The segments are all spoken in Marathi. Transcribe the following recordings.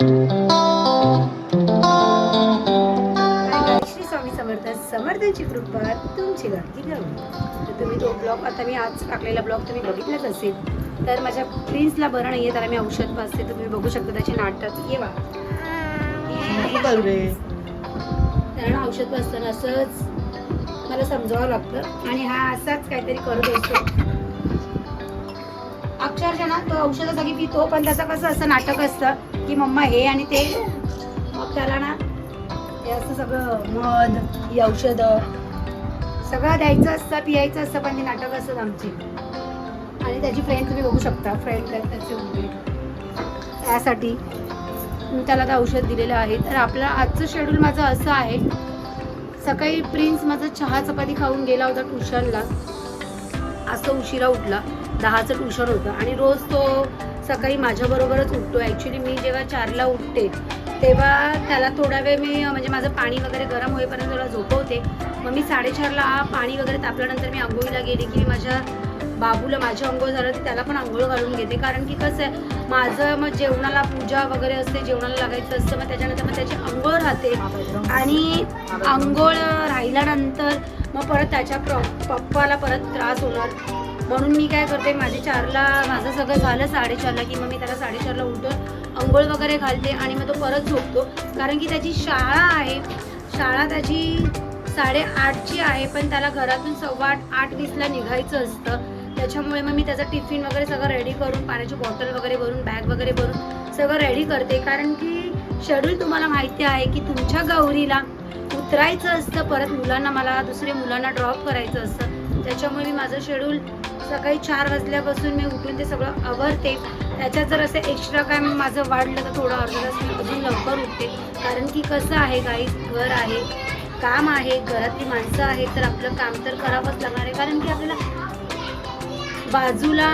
श्री स्वामी समर्थ समर्थांची कृपा तुमची गाठी गावी तर तुम्ही तो ब्लॉग आता मी आज टाकलेला ब्लॉग तुम्ही बघितलाच असेल. तर माझ्या प्रिन्सला बरं नाही आहे त्याला मी औषध पाजते तुम्ही बघू शकता त्याचे नाटक. ये वा कारण औषध पाजताना असंच मला समजावं लागतं. आणि हा असाच काहीतरी करत असतो. अक्षरशः ना तो औषधासाठी पितो पण त्याचं कसं असं नाटक असतं. की मम्मा हे आणि ते. मग त्याला ना हे असं सगळं मध ही औषधं सगळं द्यायचं असतं पियायचं असतं पण ती नाटक असतात आमची. आणि त्याची फ्रेंड तुम्ही बघू शकता फ्रेंड त्याचे मुलगे त्यासाठी मी त्याला आता औषध दिलेलं आहे. तर आपलं आजचं शेड्यूल माझं असं आहे. सकाळी प्रिन्स माझा चहा चपाती खाऊन गेला होता ट्युशनला असं उशिरा उठला. दहाचं ट्युशन होतं. आणि रोज तो सकाळी माझ्याबरोबरच उठतो ॲक्च्युली मी जेव्हा चारला उठते तेव्हा त्याला थोडा वेळ मी म्हणजे माझं पाणी वगैरे गरम होईपर्यंत त्याला झोपवते. मग मी साडेचारला पाणी वगैरे तापल्यानंतर मी आंघोळीला गेले की मी माझ्या बाबूला माझी आंघोळ झालं तर त्याला पण आंघोळ घालून घेते. कारण की कसं आहे माझं मग जेवणाला पूजा वगैरे असते जेवणाला लागायचं असतं मग त्याच्यानंतर मग त्याची आंघोळ राहते. आणि आंघोळ राहिल्यानंतर मग परत त्याच्या प्र- पप्पाला परत त्रास होणार म्हणून मी काय करते माझे चारला माझं सगळं झालं साडेचारला की मग मी त्याला साडेचारला उठून अंघोळ वगैरे घालते आणि मग तो परत झोपतो. कारण की त्याची शाळा आहे शाळा त्याची साडेआठची आहे पण त्याला घरातून सव्वा आठ आठ वीसला निघायचं असतं. त्याच्यामुळे मग मी त्याचा टिफिन वगैरे सगळं रेडी करून पाण्याची बॉटल वगैरे भरून बॅग वगैरे भरून सगळं रेडी करते. कारण की शेड्यूल तुम्हाला माहिती आहे की तुमच्या गौरीला उतरायचं असतं परत मुलांना मला दुसरे मुलांना ड्रॉप करायचं असतं. त्याच्यामुळे मी माझं शेड्यूल सकाळी चार वाजल्यापासून मी उठून ते सगळं आवरते. त्याच्यात जर असं एक्स्ट्रा काय माझं वाढलं तर थोडं अर्धा तास मी अजून लवकर उठते. कारण की कसं आहे काही घर आहे काम आहे घरातली माणसं आहेत तर आपलं काम तर करावंच लागणार आहे. कारण की आपल्याला बाजूला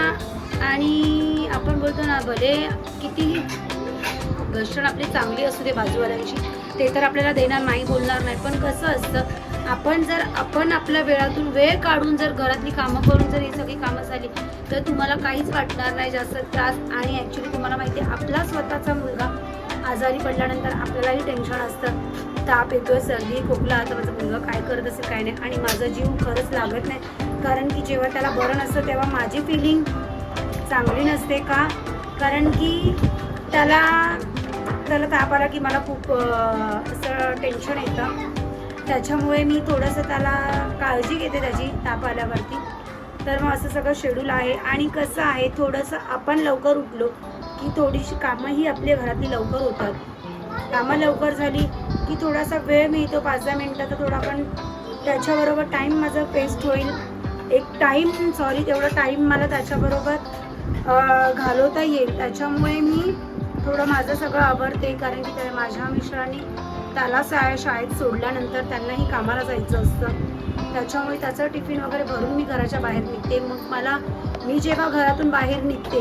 आणि आपण बोलतो ना भले कितीही घर्षण आपली चांगली असू दे बाजूवाल्यांची ते तर आपल्याला देणार नाही बोलणार नाही. पण कसं असतं आपण जर आपण आपल्या वेळातून वेळ काढून जर घरातली कामं करून जर ही सगळी कामं झाली तर तुम्हाला काहीच वाटणार नाही जास्त त्रास. आणि ॲक्च्युली तुम्हाला माहिती आहे आपला स्वतःचा मुलगा आजारी पडल्यानंतर आपल्यालाही टेन्शन असतं. ताप येतोय सर्दी खोकला आता माझा मुलगा काय करत असेल काय नाही आणि माझा जीव खरंच लागत नाही. कारण की जेव्हा त्याला बरं नसतं तेव्हा माझी फिलिंग चांगली नसते का? कारण की त्याला त्याला ताप आला की मला खूप असं टेन्शन येतं. त्याच्यामुळे मी थोडंसं त्याला काळजी घेते त्याची ताप आल्यावरती. तर मग असं सगळं शेड्यूल आहे. आणि कसं आहे थोडंसं आपण लवकर उठलो की थोडीशी कामंही आपल्या घरातली लवकर होतात. कामं लवकर झाली की थोडासा वेळ मिळतो पाच दहा मिनटं तर थोडा पण त्याच्याबरोबर टाईम माझा वेस्ट होईल. एक टाईम सॉरी तेवढा टाईम मला त्याच्याबरोबर घालवता येईल. त्याच्यामुळे मी थोडं माझं सगळं आवडते कारण की त्या माझ्या मिश्राने त्याला शाळे शाळेत सोडल्यानंतर त्यांनाही कामाला जायचं असतं. त्याच्यामुळे त्याचं टिफिन वगैरे भरून मी घराच्या बाहेर निघते. मग मला मी जेव्हा घरातून बाहेर निघते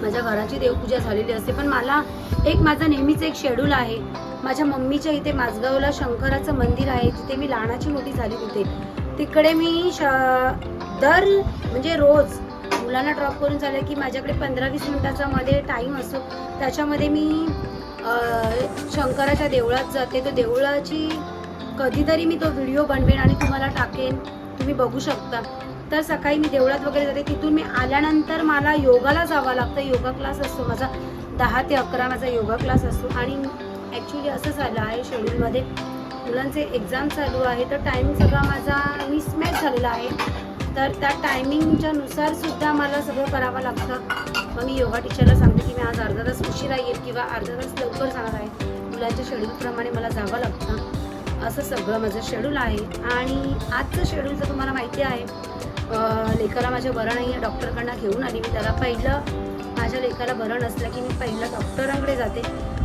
माझ्या घराची देवपूजा झालेली असते. पण मला एक माझं नेहमीच एक शेड्यूल आहे. माझ्या मम्मीच्या इथे माझगावला शंकराचं मंदिर आहे. तिथे मी लहानाची मोठी झाली होते. तिकडे मी श दर म्हणजे रोज मुलांना ड्रॉप करून झालं की माझ्याकडे पंधरा वीस मिनिटाचा मध्ये टाईम असतो. त्याच्यामध्ये मी शंकराच्या देवळात जाते. तो देवळाची कधीतरी मी तो व्हिडिओ बनवेन आणि तुम्हाला टाकेन. तुम्ही बघू शकता. तर सकाळी मी देवळात वगैरे जाते. तिथून मी आल्यानंतर मला योगाला जावं लागतं. योगा क्लास असतो माझा. दहा ते अकरा माझा योगा क्लास असतो. आणि ॲक्च्युली असं झालं आहे शेड्यूलमध्ये मुलांचे एक्झाम चालू आहे. तर टाईम सगळा माझा मिसमॅच झालेला आहे. तर त्या टायमिंगच्या नुसार सुद्धा मला सगळं करावं लागतं. मग मी योगा टीचरला सांगते की मी आज अर्धा तास उशिरा येईल किंवा अर्धा तास लवकर जाणार आहे. मुलाच्या शेड्यूलप्रमाणे मला जावं लागतं. असं सगळं माझं शेड्यूल आहे. आणि आजचं शेड्यूल तर तुम्हाला माहिती आहे अं, लेकाला माझ्या बरं नाही आहे डॉक्टरकडनं घेऊन आली मी. त्याला पहिलं माझ्या लेकाला बरं नसलं की मी पहिलं डॉक्टरांकडे जाते.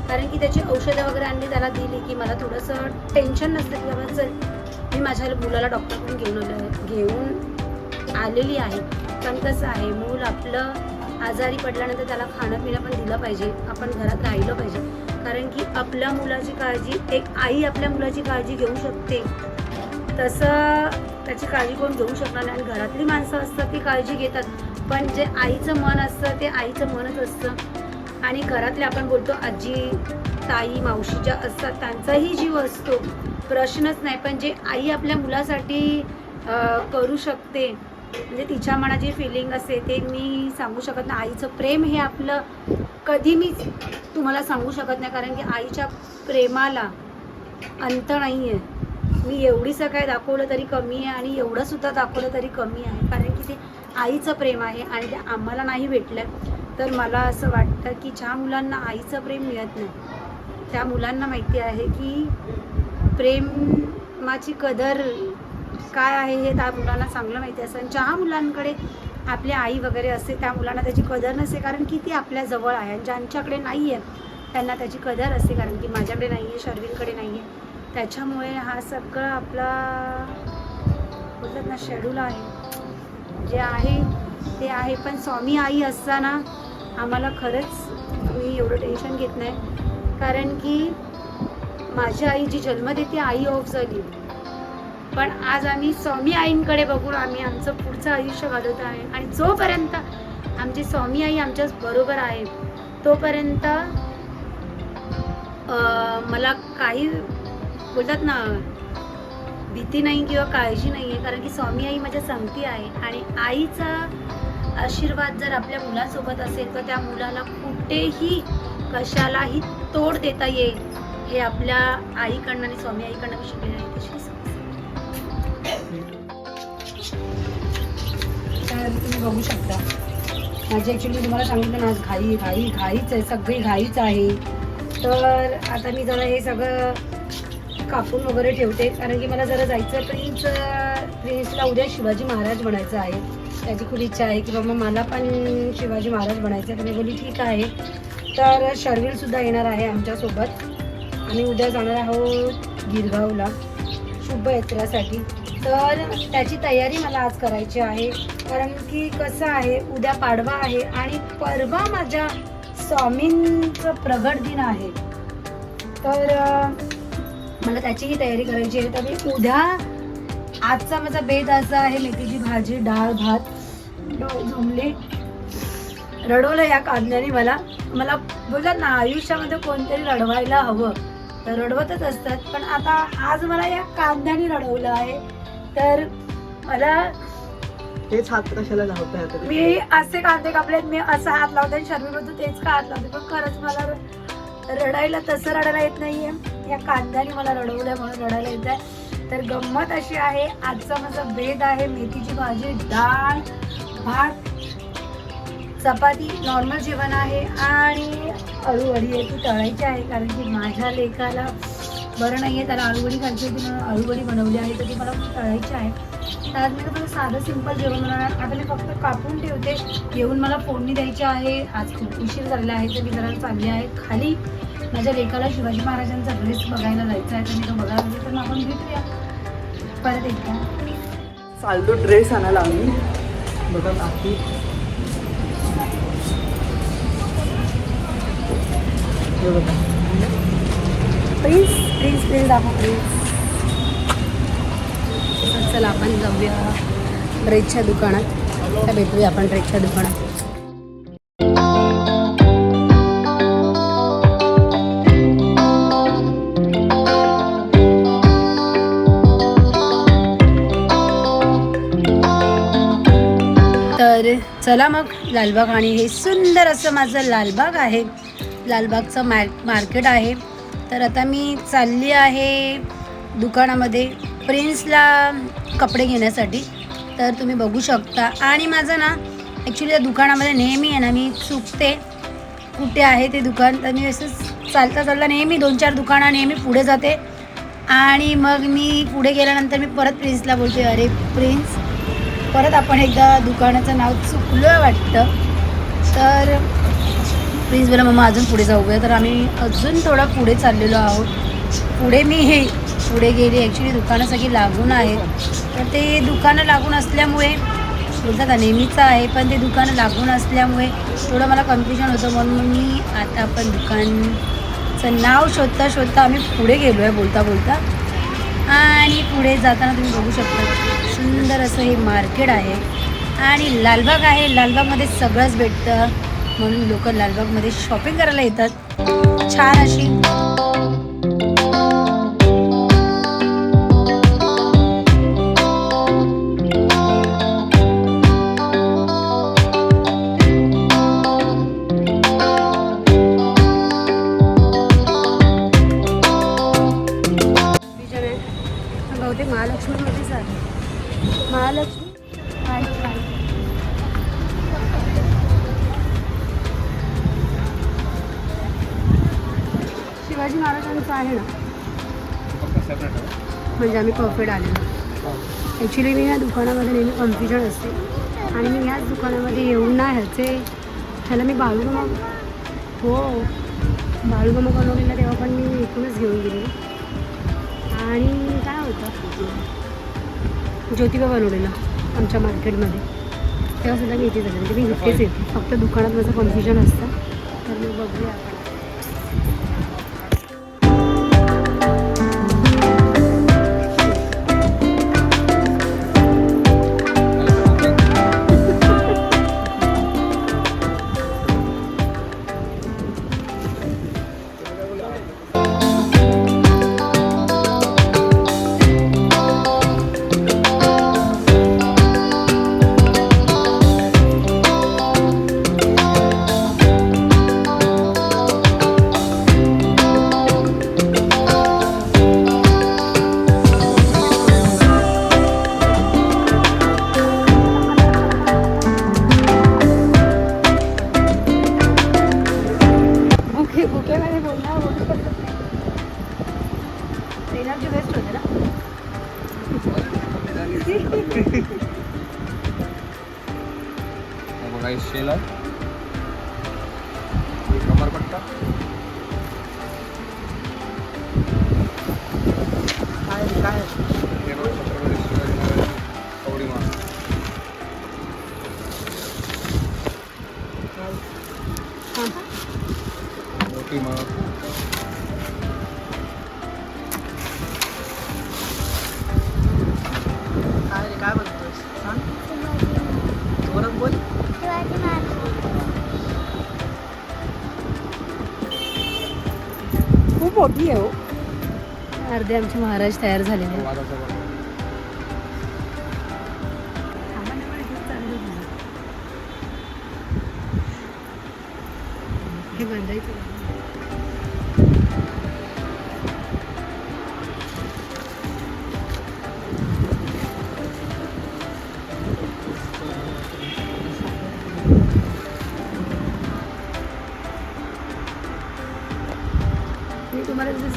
कारण की त्याची औषधं वगैरे आणली त्याला दिली की मला थोडंसं टेन्शन नसतं की बाबा चल मी माझ्या मुलाला डॉक्टरकडून घेऊन आलं घेऊन आलेली आहे. पण कसं आहे मूल आपलं आजारी पडल्यानंतर त्याला खाणं पिणं पण दिलं पाहिजे. आपण घरात राहिलं पाहिजे. कारण की आपल्या मुलाची काळजी एक आई आपल्या मुलाची काळजी घेऊ शकते. तसं त्याची काळजी कोण घेऊ शकणार नाही. आणि घरातली माणसं असतात ती काळजी घेतात. पण जे आईचं मन असतं ते आईचं मनच असतं. आणि घरातले आपण बोलतो आजी ताई मावशी ज्या असतात त्यांचाही जीव असतो. प्रश्नच नाही. पण जे आई आपल्या मुलासाठी करू शकते म्हणजे तिच्या मनात जी फिलिंग असते ते मी सांगू शकत नाही. आईचं प्रेम हे आपलं कधी मी तुम्हाला सांगू शकत नाही कारण की आईच्या प्रेमाला अंत नाही आहे मी एवढीसं काय दाखवलं तरी कमी आहे आणि एवढं सुद्धा दाखवलं तरी कमी आहे कारण की ते आईचं प्रेम आहे आणि ते आम्हाला नाही भेटलं. तर मला असं वाटतं की ज्या मुलांना आईचं प्रेम मिळत नाही त्या मुलांना माहिती आहे की प्रेमाची कदर काय आहे हे त्या मुलांना चांगलं माहिती असतं. आणि ज्या मुलांकडे आपली आई वगैरे असते त्या मुलांना त्याची कदर नसते कारण की ती आपल्या जवळ आहे आणि ज्यांच्याकडे नाही आहे त्यांना त्याची कदर असते कारण की माझ्याकडे नाही आहे शर्विनकडे नाही आहे त्याच्यामुळे हा सगळं आपला बोलतात ना शेड्यूल आहे. जे आहे ते आहे. पण स्वामी आई असताना आम्हाला खरंच मी एवढं टेन्शन घेत नाही. कारण की माझी आई जी जन्म देते आई ऑफ झाली पण आज आम्ही स्वामी आईंकडे बघून आम्ही आमचं पुढचं आयुष्य घालवत आहे. आणि जोपर्यंत आमची स्वामी आई आमच्या बरोबर आहे तोपर्यंत मला काही बोलतात ना भीती नाही किंवा काळजी नाही आहे कारण की स्वामी आई माझ्या संगती आहे. आणि आईचा आशीर्वाद जर आपल्या मुलासोबत असेल तर त्या मुलाला कुठेही कशालाही तोड देता येईल हे आपल्या आईकडनं आणि स्वामी आईकडनं शिकलेलं आहे. अतिशय तर तुम्ही बघू शकता. माझी ॲक्च्युली तुम्हाला सांगितलं ना आज घाई घाई घाईच आहे सगळी घाईच आहे. तर आता मी जरा हे सगळं कापून वगैरे ठेवते कारण की मला जरा जायचं प्रिन्स प्रिन्सला उद्या शिवाजी महाराज बनायचं आहे. त्याची खूप इच्छा आहे की बाबा मला पण शिवाजी महाराज बनायचं आहे तर मी बोली ठीक आहे. तर शर्विलसुद्धा येणार आहे आमच्यासोबत. आम्ही उद्या जाणार आहोत गिरगावला. शुभयात्रासाठी तर त्याची तयारी मला आज करायची आहे. कारण की कसं आहे उद्या पाडवा आहे आणि परवा माझ्या स्वामींचं प्रगट दिन आहे. तर मला त्याचीही तयारी करायची आहे. तर मी उद्या आजचा माझा बेद असा आहे मेथीची भाजी डाळ भात डोळे रडवलं या कांद्याने मला. मला बोलतात ना आयुष्यामध्ये कोणतरी रडवायला हवं. तर रडवतच असतात. पण आता आज मला या कांद्याने रडवलं आहे. तर मला तेच हात कशाला लावताय मी असे कांदे कापलेत मी असा हात लावते शर्मी म्हणतो तेच का हात लावते. पण खरंच मला रडायला तसं रडायला येत नाहीये. या कांद्याने मला रडवलंय म्हणून रडायला येत आहे. तर गंमत अशी आहे आजचा माझा बेद आहे मेथीची भाजी डाळ भात चपाती नॉर्मल जेवण आहे. आणि अळूवडी आहे ती तळायची आहे कारण की माझ्या लेकाला बरं नाही आहे त्याला अळूवडी खायची होती म्हणून अळूवडी बनवली आहे तर ती मला तळायची आहे. तर आज मी तुम्हाला साधं सिंपल जेवण बनवणार आता मी फक्त कापून ठेवते. येऊन मला फोडणी द्यायची आहे. आज खूप उशीर झालेला आहे तर मी जरा चालली आहे खाली. माझ्या लेकाला शिवाजी महाराजांचा ड्रेस बघायला जायचा आहे तर मी तो बघायला गेले तर मग आपण भेटूया. परत एकदा. चाललो ड्रेस आणायला आम्ही. बघा हे बघा. प्लीज प्लीज प्लीज दाखव प्लीज चला आपण जाऊया ड्रेसच्या दुकानात. त्या भेटूया आपण ड्रेसच्या दुकानात. तर चला मग लालबाग. आणि हे सुंदर असं माझं लालबाग आहे. लालबागचं मार मार्केट आहे. तर आता मी चालली आहे दुकानामध्ये प्रिन्सला कपडे घेण्यासाठी. तर तुम्ही बघू शकता. आणि माझं ना ॲक्च्युली त्या दुकानामध्ये नेहमी आहे ना मी चुकते. कुठे आहे ते दुकान? तर मी असंच चालता चालता नेहमी दोन चार दुकानं नेहमी पुढे जाते. आणि मग मी पुढे गेल्यानंतर मी परत प्रिन्सला बोलते अरे प्रिन्स परत आपण एकदा दुकानाचं नाव चुकलं वाटतं. तर प्लीज बोला मम्मा अजून पुढे जाऊया तर आम्ही अजून थोडा पुढे चाललेलो आहोत. पुढे मी हे पुढे गेली. ॲक्च्युली दुकानं सगळी लागून आहेत. तर ते दुकानं लागून असल्यामुळे बोलतात का नेहमीचं आहे पण ते दुकानं लागून असल्यामुळे थोडं मला कन्फ्युजन होतं. म्हणून मी आता आपण दुकानचं नाव शोधता शोधता आम्ही पुढे गेलो आहे बोलता बोलता. आणि पुढे जाताना तुम्ही बघू शकता सुंदर असं हे मार्केट आहे. आणि लालबाग आहे. लालबागमध्ये सगळंच भेटतं. म्हणून लोक लालबागमध्ये शॉपिंग करायला येतात. छान अशी म्हणजे आलेलं ॲक्च्युली मी या दुकानामध्ये नेहमी कन्फ्युजन असते. आणि मी ह्याच दुकानामध्ये येऊन ना ह्याचे ह्याला मी बाळूगमा हो बाळूगमा बनवलेला तेव्हा पण मी एकूणच घेऊन गेले. आणि काय होतं? ज्योतिबा बनवलेला आमच्या मार्केटमध्ये. तेव्हा सुद्धा मी इथे झाले. म्हणजे मी इथेच येते. फक्त दुकानात माझं कन्फ्युजन असतं. तर मी बघूया हे। बघा शेल आहे कमरपट्टा काय काय हे। बघा छत्रपती शिवाजी महाराज कवडी मोठी आहे हो. अर्धे आमचे महाराज तयार झालेले हे बांधायचं.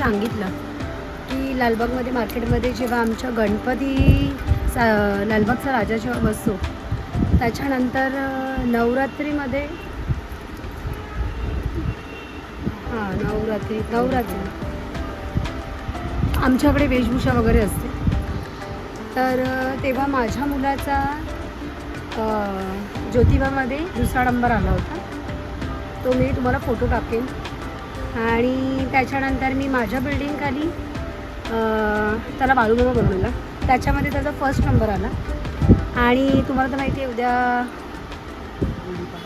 सांगितलं की लालबागमध्ये मार्केटमध्ये जेव्हा आमच्या गणपती सा लालबागचा राजा जेव्हा बसतो त्याच्यानंतर नवरात्रीमध्ये हां नवरात्री नवरात्री. आमच्याकडे वेशभूषा वगैरे असते. तर तेव्हा माझ्या मुलाचा ज्योतिबामध्ये दुसरा नंबर आला होता. तो मी तुम्हाला फोटो टाकेन. आणि त्याच्यानंतर मी माझ्या बिल्डिंगखाली त्याला बाळूबाबा बनवला त्याच्यामध्ये त्याचा फर्स्ट नंबर आला. आणि तुम्हाला तर माहिती आहे उद्या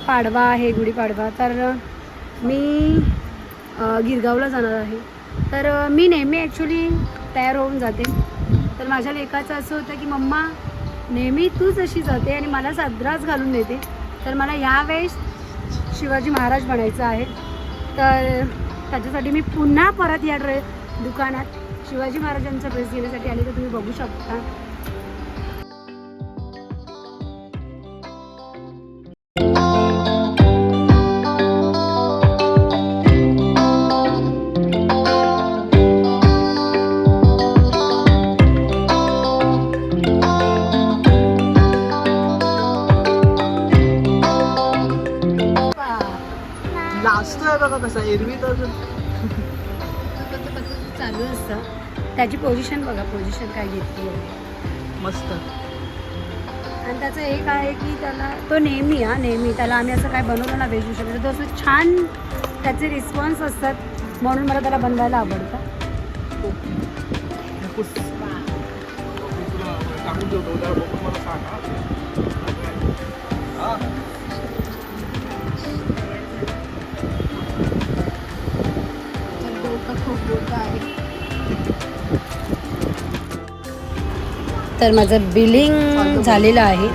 पाडवा आहे गुढीपाडवा तर मी गिरगावला जाणार आहे. तर मी नेहमी ॲक्च्युली तयार होऊन जाते. तर माझ्या लेकाचं असं होतं की मम्मा नेहमी तूच अशी जाते आणि मला सदराच घालून देते. तर मला यावेळेस शिवाजी महाराज बनायचं आहे. तर त्याच्यासाठी मी पुन्हा परत या ड्रे दुकानात शिवाजी महाराजांचा ड्रेस घेण्यासाठी आले तर तुम्ही बघू शकता. बघा कसा एरवी तर चालू असतं. त्याची पोझिशन बघा पोझिशन काय घेतली मस्त. आणि त्याचं एक आहे की त्याला तो नेहमी हा नेहमी त्याला आम्ही असं काय बनवलं ना वेशभूषा तर तो असं छान त्याचे रिस्पॉन्स असतात म्हणून मला त्याला बनवायला आवडतं. नकोस. टाकून ठेवतो उद्या बघून मला सांग तर माझं बिलिंग झालेलं आहे.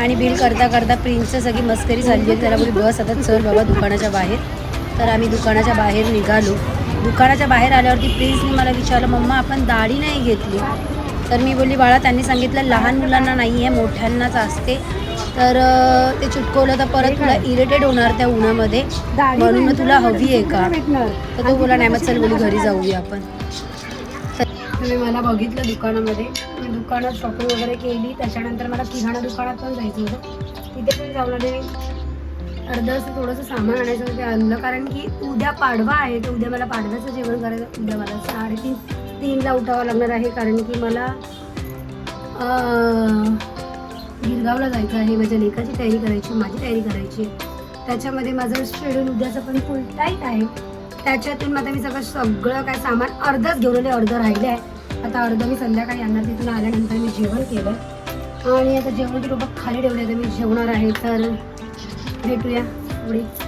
आणि बिल करता करता प्रिन्सचं सगळी मस्करी झाली होती त्याला बस आता चल बाबा दुकानाच्या बाहेर. तर आम्ही दुकानाच्या बाहेर निघालो. दुकानाच्या बाहेर आल्यावरती प्रिन्सने मला विचारलं मम्मा आपण दाढी नाही घेतली? तर मी बोलली बाळा त्यांनी सांगितलं लहान मुलांना नाही आहे मोठ्यांनाच असते. तर ते चिटकवलं तर परत तुला इरिटेट होणार त्या उन्हामध्ये. म्हणून मग तुला हवी आहे का? तर तो बोला नाही मग चल बोली घरी जाऊया आपण. तुम्ही मला बघितलं दुकानामध्ये. मी दुकानात शॉपिंग वगैरे केली. त्याच्यानंतर मला किराणा दुकानात पण जायचं होतं. तिथे पण जाऊन आले अर्ध असं थोडंसं सामान आणायचं होतं. ते आणलं. कारण की उद्या पाडवा आहे. तर उद्या मला पाडव्याचं जेवण करायचं उद्या मला साडेतीन तीनला उठावं लागणार आहे. कारण की मला गिरगावला जायचं आहे माझ्या लेखाची तयारी करायची माझी तयारी करायची. त्याच्यामध्ये माझं शेड्यूल उद्याचं पण फुल टाईट आहे. त्याच्यातून आता मी सगळं सगळं काय सामान अर्धच घेऊन आले अर्धं राहिलं आहे. आता अर्धं मी संध्याकाळी आणणार तिथून आल्यानंतर मी जेवण केलं आणि आता जेवणाची रोपं खाली ठेवले तर मी जेवणार आहे. तर भेटूया पुढे.